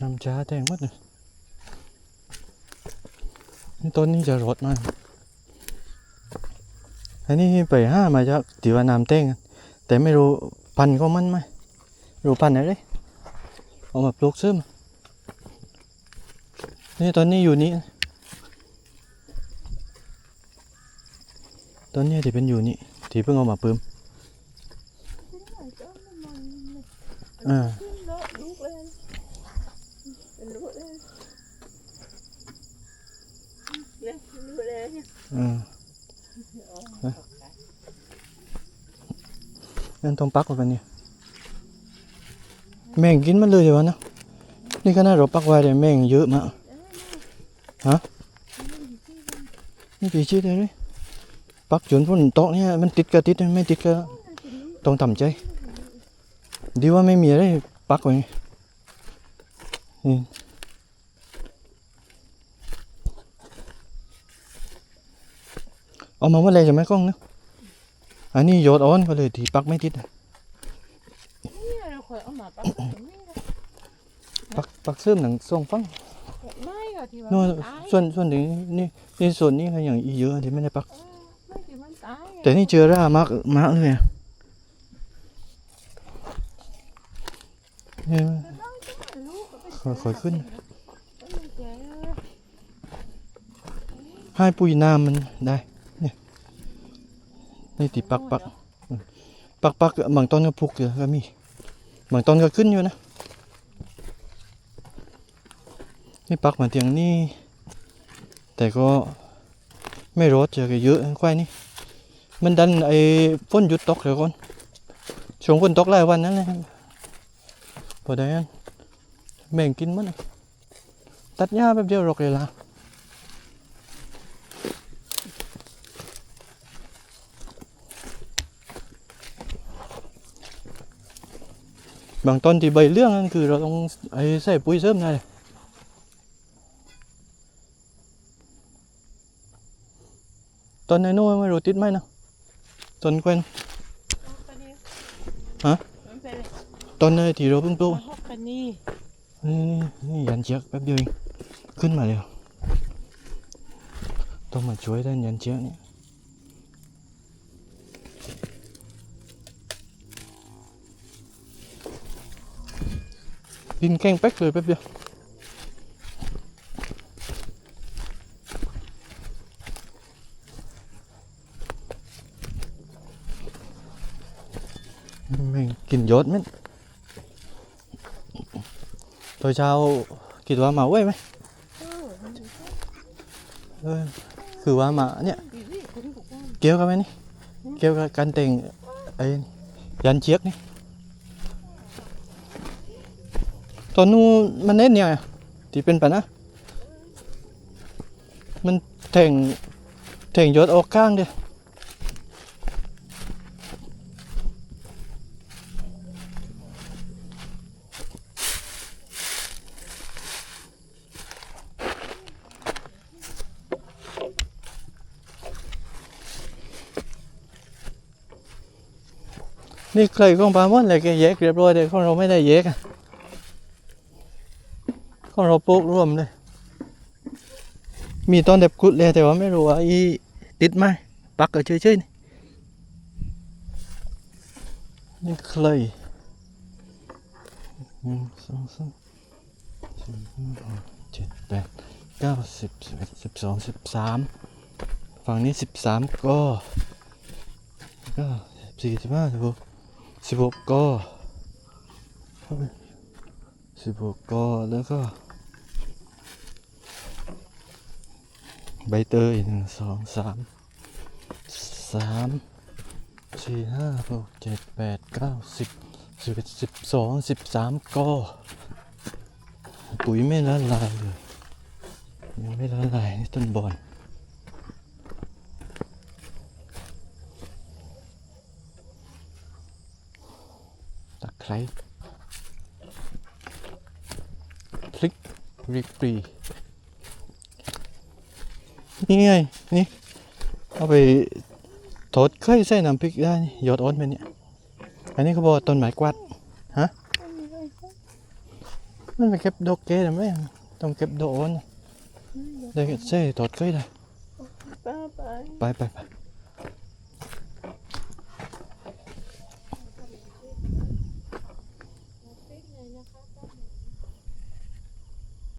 น้ำจ้าแดงหมดเลยนี่ต้นนี้จะรดมากอันนี้ไปห้ามาจากที่ว่าน้ำเต้ง แต่ไม่รู้พันธุ์ของมันไหมรู้พันอะไรเอามาปลูกซึมนี่ตอนนี้อยู่นี่ตอนนี้ที่เป็นอยู่นี่ที่เพิ่งเอามาเพิ่มอ่า เลอะลูกเลยเป็ นั่นต้องปักไว้ปะเนี่ยแมงกินมันเลยเดี๋ยวนะนี่ขนาดเราปักไว้แต่แมงเยอะมากฮะนี่ปีชีดเลยปักจนฝนตกเนี่ยมันติดก็ติดไม่ติดก็ต้องทำใจ ดีว่าไม่มีอะไรปักไว้นี่ เอามาเมื่อไรจะไม่กล้องนะอันนี้โยดอ่อนก็เลยที่ปักไม่ติดอะเนี่ยเราคอยเอามาปักตรงนี้นะปักปักเสริมหนังทรงฟังไม่ก็ที่ว่านู่นมันตายส่วนส่วนนี้นี่นี่ส่วนนี้ก็อย่างอีเยอะที่ไม่ได้ปักไม่ที่มันตายแต่นี่เจอร่ามากมากเลยอะเนี่ยลูกก็ไปค่อยๆขึ้นมันแก่ให้ปุ๋ยน้ำมันได้เนี่ยนี่ติปักปักปักปักบางต้นก็พุกเยอะก็มีบางต้นก็ขึ้นอยู่นะ นี่ปักมาเตียงนี่ แต่ก็ไม่รอดเจอกันเยอะควายนี่ มันดันไอ้ฝนหยุดตกเดี๋ยวก่อนช่วงฝนตกหลายวันนั่นแหละพอได้แม่งกินมันตัดหญ้าแป๊บเดียวรกเลยละ บางต้นที่ใบเรื่องนั่นคือเราต้องไอ้ใส่ปุ๋ยเสริมได้เลยต้นไอ้นู้นไม่รู้ติดไหมนะต้นเควนฮะต้นไอ้ที่เราเพิ่งปลูกนี่นี่นี่ยันเชือกแป๊บเดียวเองขึ้นมาแล้วต้องมาช่วยด้านยันเชือกนี่ ดินแข็งแป๊กเลยแป๊บเดียวแม่งกินยศมั้ยตัวเช้าคิดว่ามาไว้ไหมเออมันอยู่เออคือว่ามาเนี่ย เกี่ยวกับไหมนี่ เกี่ยวกับการแต่งไอ้ยันเชือกนี่ ตอนนู้นมันเน้นเนี่ยที่เป็นปะนะ มันแทงแทงยศออกข้างเดียนี่ใครของปลาหมดเลยแกแยกเรียบร้อยเลยของเราไม่ได้แยกอะ ของเราปลูกรวมเลย มีต้นเด็บกุดเลยแต่ว่าไม่รู้ว่าอีติดไหมปักก็เฉยๆนี่นี่ใครหนึ่งสองสามสี่ห้าหกเจ็ดแปดเก้าสิบสิบเอ็ดสิบสองสิบสามฝั่งนี้สิบสามก็ก็สี่สิบห้าสิบหกสิบหกก็สิบหกก็แล้วก็ ใบเตยหนึ่งสองสามสามสี่ห้าหกเจ็ดแปดเก้าสิบสิบเอ็ดสิบสองสิบสามก็ปุ๋ยไม่ละลายเลยยังไม่ละลายนี่ต้นบอนตะไคร้พริกริกปรี นี่ไงนี่เอาไปทอดไข่ใส่น้ำพริกได้นี่หยอดอ้อนไปเนี่ยอันนี้เขาบอกว่าต้นไม้กวาดฮะมันไปเก็บดอกเกได้ไหมต้องเก็บดอกอ่อนนะได้เซ่ตอดเคยได้ป้าไปไปไปไป